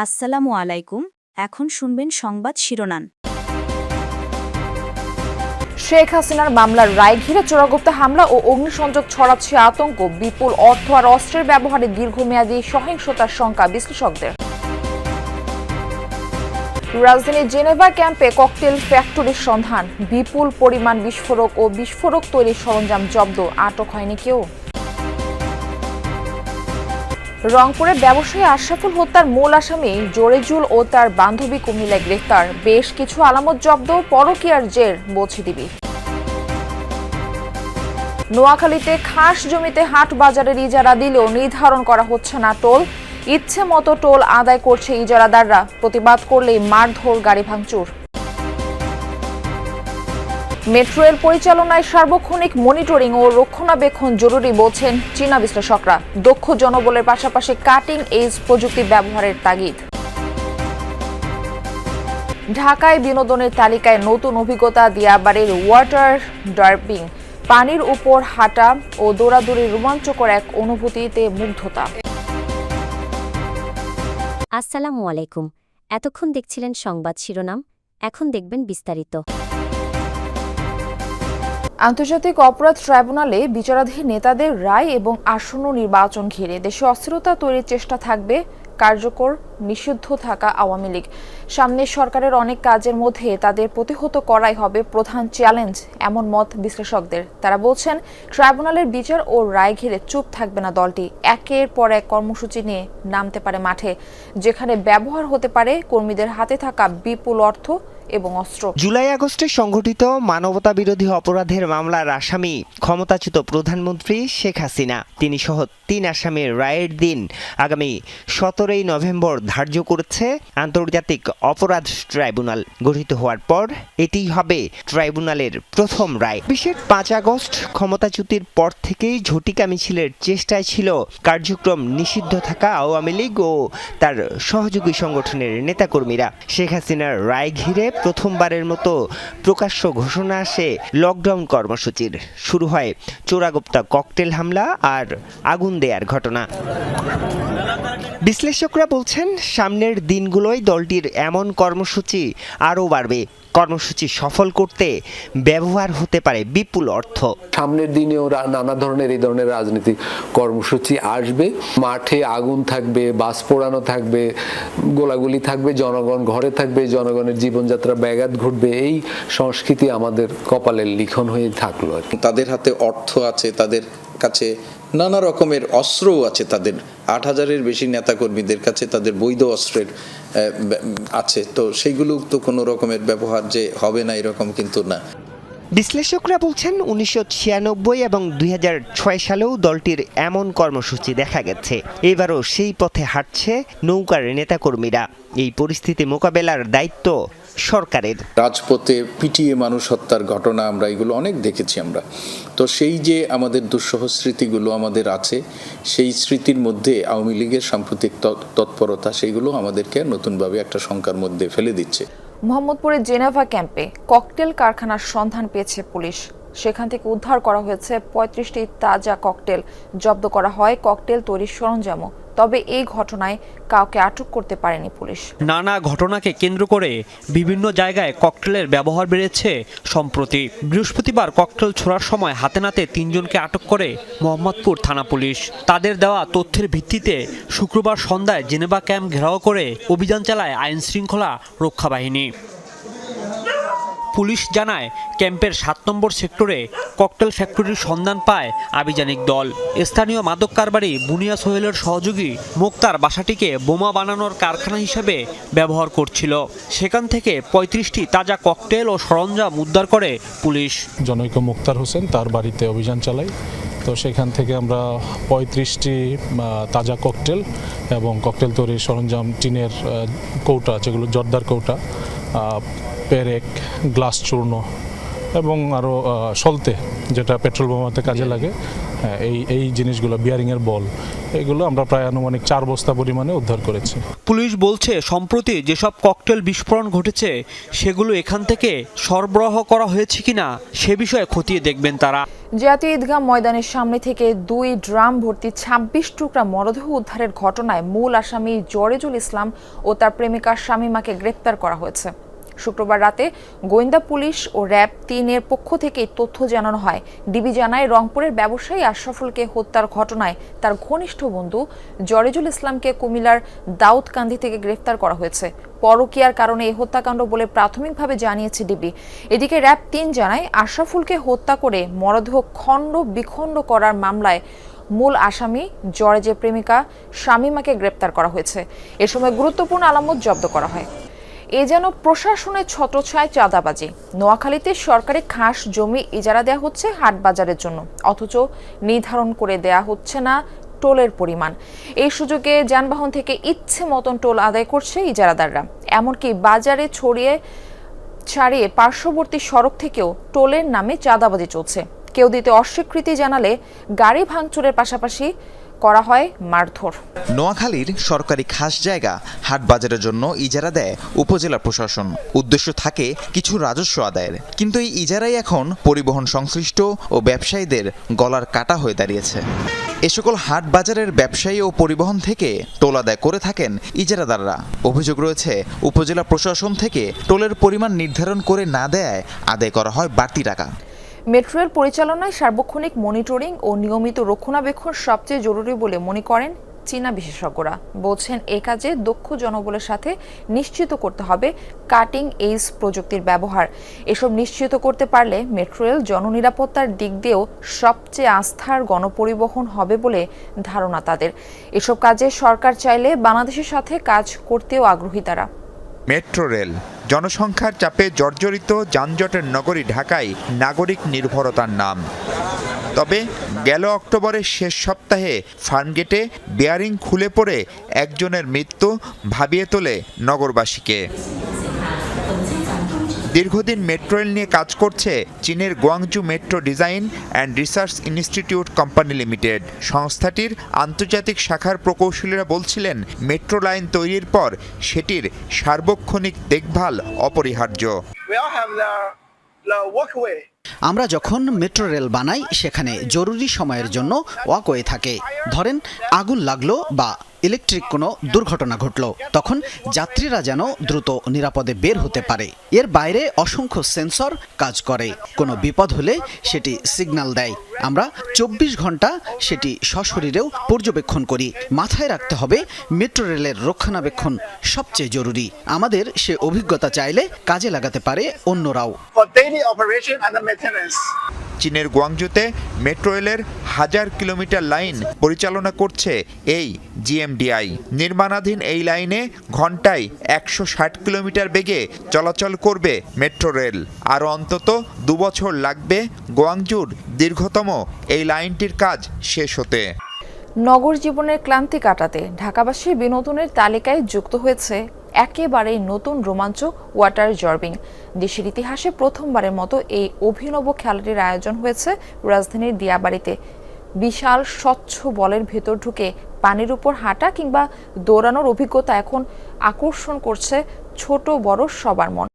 আসসালামু আলাইকুম, এখন শুনবেন সংবাদ শিরোনাম। শেখ হাসিনার মামলার রায় ঘিরে চোরাগুপ্ত হামলা ও অগ্নিসংযোগ ছড়াচ্ছে আতঙ্ক, বিপুল অর্থ আর অস্ত্রের ব্যবহারে দীর্ঘমেয়াদী সহিংসতার শঙ্কা বিশ্লেষকদের। রাজধানীর জেনেভা ক্যাম্পে ককটেল ফ্যাক্টরির সন্ধান, বিপুল পরিমাণ বিস্ফোরক ও বিস্ফোরক তৈরির সরঞ্জাম জব্দ, আটক হয়নি কেউ। রংপুরে ব্যবসায়ী আশরাফুল হত্যার মূল আসামি জোরেজুল ও তার বান্ধবী কুমিল্লায় গ্রেফতার। বেশ কিছু আলামত জব্দ, পরকীয়ার জের দিবি নোয়াখালীতে খাস জমিতে হাট বাজারের ইজারা দিলেও নির্ধারণ করা হচ্ছে না টোল। ইচ্ছে মতো টোল আদায় করছে ইজারাদাররা। প্রতিবাদ করলেই মারধর, গাড়ি ভাঙচুর। মেট্রো রেল পরিচালনায় সার্বক্ষণিক মনিটরিং ও রক্ষণাবেক্ষণ জরুরি বলছেন চীনা বিশ্লেষকরা। দক্ষ জনবলের পাশাপাশি কাটিং এজ প্রযুক্তি ব্যবহারের তাগিদ। ঢাকায় বিনোদনের তালিকায় নতুন অভিজ্ঞতা দিয়াবাড়ির ওয়াটার ডার্পিং, পানির উপর হাঁটা ও দৌড়াদৌড়ির রোমাঞ্চকর এক অনুভূতিতে মুগ্ধতা। আসসালামু আলাইকুম। এতক্ষণ দেখছিলেন সংবাদ শিরোনাম, এখন দেখবেন বিস্তারিত। আন্তর্জাতিক অপরাধ ট্রাইব্যুনালে বিচারাধীন নেতাদের রায় এবং আসন্ন নির্বাচন ঘিরে দেশে অস্থিরতা তৈরির চেষ্টা থাকবে, কার্যকর, নিষিদ্ধ থাকা আওয়ামী লীগ। সামনে সরকারের অনেক কাজের মধ্যে তাদের প্রতিহত করাই হবে প্রধান চ্যালেঞ্জ, এমন মত বিশ্লেষকদের। তারা বলছেন, ট্রাইব্যুনালের বিচার ও রায় ঘিরে চুপ থাকবে না দলটি। একের পর এক কর্মসূচি নিয়ে নামতে পারে মাঠে, যেখানে ব্যবহার হতে পারে কর্মীদের হাতে থাকা বিপুল অর্থ এবং অস্ত্র। জুলাই আগস্টে সংঘটিত মানবতা বিরোধী অপরাধের মামলার আসামি ক্ষমতাচ্যুত প্রধানমন্ত্রী শেখ হাসিনা। তিনি সহ তিন আসামির রায়ের দিন আগামী সতেরোই নভেম্বর ধার্য করেছে আন্তর্জাতিক অপরাধ ট্রাইব্যুনাল। গঠিত হওয়ার পর এটিই হবে ট্রাইব্যুনালের প্রথম রায়। বিশেষ পাঁচ আগস্ট ক্ষমতাচ্যুতির পর থেকেই ঝটিকা মিছিলের চেষ্টায় ছিল কার্যক্রম নিষিদ্ধ থাকা আওয়ামী লীগ ও তার সহযোগী সংগঠনের নেতাকর্মীরা। শেখ হাসিনার রায় ঘিরে প্রথমবারের মতো প্রকাশ্য ঘোষণা আসে লকডাউন কর্মসূচির। শুরু হয় চোরাগুপ্তা ককটেল হামলা আর আগুন দেয়ার ঘটনা। বিশ্লেষকরা বলছেন, সামনের দিনগুলোয় দলটির এমন কর্মসূচি আরও বাড়বে। কর্মসূচি সফল করতে ব্যবহার হতে পারে বিপুল অর্থ। সামনের দিনেও নানা ধরনের এই ধরনের রাজনীতি কর্মসূচি আসবে। মাঠে আগুন থাকবে বাস পোড়ানো থাকবে গোলাগুলি থাকবে জনগণ ঘরে থাকবে জনগণের জীবনযাত্রা ব্যাঘাত ঘটবে। এই সংস্কৃতি আমাদের কপালের লিখন হয়ে থাকল আর কি। তাদের হাতে অর্থ আছে তাদের কাছে নানা রকমের অস্ত্রও আছে তাদের। আট হাজারের বেশি নেতাকর্মীদের কাছে তাদের বৈধ অস্ত্রের আছে। তো সেইগুলো তো কোনো রকমের ব্যবহার যে হবে না এরকম কিন্তু না। বিশ্লেষকরা বলছেন উনিশশো ছিয়ানব্বই এবং দুই হাজার ছয় সালেও দলটির এমন কর্মসূচি দেখা গেছে। এবারও সেই পথে হাঁটছে নৌকার নেতাকর্মীরা। এই পরিস্থিতি মোকাবেলার দায়িত্ব সরকারের। রাজপথে পিটিয়ে মানুষ হত্যার ঘটনা আমরা এগুলো অনেক দেখেছি আমরা। তো সেই যে আমাদের দুঃসহ স্মৃতিগুলো আমাদের আছে, সেই স্মৃতির মধ্যে আওয়ামী লীগের সাম্প্রতিক তৎ- তৎপরতা সেইগুলো আমাদেরকে নতুনভাবে একটা শঙ্কার মধ্যে ফেলে দিচ্ছে। মোহাম্মদপুরের জেনেভা ক্যাম্পে ককটেল কারখানার সন্ধান পেয়েছে পুলিশ। সেখান থেকে উদ্ধার করা হয়েছে পঁয়ত্রিশটি তাজা ককটেল। জব্দ করা হয় ককটেল তৈরির সরঞ্জামও। তবে এই ঘটনায় কাউকে আটক করতে পারেনি পুলিশ। নানা ঘটনাকে কেন্দ্র করে বিভিন্ন জায়গায় ককটেলের ব্যবহার বেড়েছে সম্প্রতি। বৃহস্পতিবার ককটেল ছোড়ার সময় হাতে নাতে তিনজনকে আটক করে মোহাম্মদপুর থানা পুলিশ। তাদের দেওয়া তথ্যের ভিত্তিতে শুক্রবার সন্ধ্যায় জেনেভা ক্যাম্প ঘেরাও করে অভিযান চালায় আইন শৃঙ্খলা রক্ষা বাহিনী পুলিশ জানায়, ক্যাম্পের সাত নম্বর সেক্টরে ককটেল ফ্যাক্টরির সন্ধান পায় আভিযানিক দল। স্থানীয় মাদক কারবারি বুনিয়া সোহেলের সহযোগী মোক্তার বাসাটিকে বোমা বানানোর কারখানা হিসেবে ব্যবহার করছিল। সেখান থেকে পঁয়ত্রিশটি তাজা ককটেল ও সরঞ্জাম উদ্ধার করে পুলিশ। জনৈক মুক্তার হোসেন তার বাড়িতে অভিযান চালাই তো সেখান থেকে আমরা পঁয়ত্রিশটি তাজা ককটেল এবং ককটেল তৈরির সরঞ্জাম, টিনের কৌটা, যেগুলো জর্দার কৌটা পেরেক গ্লাস চূর্ণ এবং আরও সলতে যেটা পেট্রোল বোমাতে কাজে লাগে। এই এই জিনিসগুলো বিয়ারিংয়ের বল এগুলো আমরা প্রায় আনুমানিক চার বস্তা পরিমাণে উদ্ধার করেছি। পুলিশ বলছে সম্প্রতি যেসব ককটেল বিস্ফোরণ ঘটেছে সেগুলো এখান থেকে সরবরাহ করা হয়েছে কিনা সে বিষয়ে খতিয়ে দেখবেন তারা। জাতীয় ঈদগাহ ময়দানের সামনে থেকে দুই ড্রাম ভর্তি ছাব্বিশ টুকরা মরদেহ উদ্ধারের ঘটনায় মূল আসামি জরেজুল ইসলাম ও তার প্রেমিকা শামীমাকে গ্রেপ্তার করা হয়েছে। শুক্রবার রাতে গোয়েন্দা পুলিশ ও র্যাব তিনের পক্ষ থেকে তথ্য জানানো হয়। ডিবি জানায়, রংপুরের ব্যবসায়ী আশরাফুলকে হত্যার ঘটনায় তার ঘনিষ্ঠ বন্ধু জরেজুল ইসলামকে কুমিল্লার দাউদকান্দি থেকে গ্রেফতার করা হয়েছে। পরকীয়ার কারণে এই হত্যাকাণ্ড বলে প্রাথমিকভাবে জানিয়েছে ডিবি। এদিকে র্যাব তিন জানায়, আশরাফুলকে হত্যা করে মরদেহ খণ্ড বিখণ্ড করার মামলায় মূল আসামি জরেজের প্রেমিকা শামিমাকে গ্রেপ্তার করা হয়েছে। এ সময় গুরুত্বপূর্ণ আলামত জব্দ করা হয়। এ যেন প্রশাসনের ছত্রছায় চাঁদাবাজি। নোয়াখালীতে সরকারি খাস জমি ইজারা দেওয়া হচ্ছে হাট বাজারের জন্য। অথচ নির্ধারণ করে দেয়া হচ্ছে না টোলের পরিমাণ। এই সুযোগে যানবাহন থেকে ইচ্ছে মতন টোল আদায় করছে ইজারাদাররা। এমনকি বাজারে ছড়িয়ে ছাড়িয়ে পার্শ্ববর্তী সড়ক থেকেও টোলের নামে চাঁদাবাজি চলছে। কেউ দিতে অস্বীকৃতি জানালে গাড়ি ভাঙচুরের পাশাপাশি করা হয় মারধর। নোয়াখালীর সরকারি খাস জায়গা হাট বাজারের জন্য ইজারা দেয় উপজেলা প্রশাসন। উদ্দেশ্য থাকে কিছু রাজস্ব আদায়ের। কিন্তু এই ইজারাই এখন পরিবহন সংশ্লিষ্ট ও ব্যবসায়ীদের গলার কাটা হয়ে দাঁড়িয়েছে। এ সকল হাট বাজারের ব্যবসায়ী ও পরিবহন থেকে টোল আদায় করে থাকেন ইজারাদাররা। অভিযোগ রয়েছে, উপজেলা প্রশাসন থেকে টোলের পরিমাণ নির্ধারণ করে না দেয়, আদায় করা হয় বাড়তি টাকা। মেট্রো রেল পরিচালনায় সার্বক্ষণিক মনিটরিং ও নিয়মিত রক্ষণাবেক্ষণ সবচেয়ে জরুরি বলে মনে করেন চীনা বিশেষজ্ঞরা। বলছেন, এ কাজে দক্ষ জনবলের সাথে নিশ্চিত করতে হবে কাটিং এইজ প্রযুক্তির ব্যবহার। এসব নিশ্চিত করতে পারলে মেট্রো রেল জননিরাপত্তার দিক দিয়েও সবচেয়ে আস্থার গণপরিবহন হবে বলে ধারণা তাদের। এসব কাজে সরকার চাইলে বাংলাদেশের সাথে কাজ করতেও আগ্রহী তারা। মেট্রো রেল জনসংখ্যার চাপে জর্জরিত যানজটের নগরী ঢাকায় নাগরিক নির্ভরতার নাম। তবে গেল অক্টোবরের শেষ সপ্তাহে ফার্মগেটে বেয়ারিং খুলে পড়ে একজনের মৃত্যু ভাবিয়ে তোলে নগরবাসীকে। দীর্ঘদিন মেট্রো রেল নিয়ে কাজ করছে চীনের Guangzhou metro design and research institute company limited. সংস্থাটির আন্তর্জাতিক শাখার প্রকৌশলীরা বলছিলেন মেট্রো লাইন তৈরির পর সেটির সার্বক্ষণিক দেখভাল অপরিহার্য। আমরা যখন মেট্রো রেল বানাই সেখানে জরুরি সময়ের জন্য ওয়াকওয়ে থাকে। ধরেন আগুন লাগল বা ইলেকট্রিক কোনো দুর্ঘটনা ঘটলো। তখন যাত্রীরা যেন দ্রুত নিরাপদে বের হতে পারে। এর বাইরে অসংখ্য সেন্সর কাজ করে। কোনো বিপদ হলে সেটি সিগন্যাল দেয়। আমরা চব্বিশ ঘণ্টা সেটি সশরীরেও পর্যবেক্ষণ করি। মাথায় রাখতে হবে মেট্রো রেলের রক্ষণাবেক্ষণ সবচেয়ে জরুরি। আমাদের সে অভিজ্ঞতা চাইলে কাজে লাগাতে পারে অন্যরাও। চীনের গোয়াংজুতে মেট্রো রেলের হাজার কিলোমিটার লাইন পরিচালনা করছে এই জিএমডিআই। নির্মাণাধীন এই লাইনে ঘন্টায় একশো ষাট কিলোমিটার বেগে চলাচল করবে মেট্রো রেল। আরও অন্তত দুবছর লাগবে গোয়াংজুর দীর্ঘতম এই লাইনটির কাজ শেষ হতে। নগর জীবনের ক্লান্তি কাটাতে ঢাকাবাসীর বিনোদনের তালিকায় যুক্ত হয়েছে একেবারেই নতুন রোমাঞ্চ ওয়াটার জর্বিং। দেশের ইতিহাসে প্রথমবারের মতো এই অভিনব খেলাটির আয়োজন হয়েছে রাজধানীর দিয়াবাড়িতে। বিশাল স্বচ্ছ বলের ভেতর ঢুকে পানির উপর হাঁটা কিংবা দৌড়ানোর অভিজ্ঞতা এখন আকর্ষণ করছে ছোট বড় সবার মন।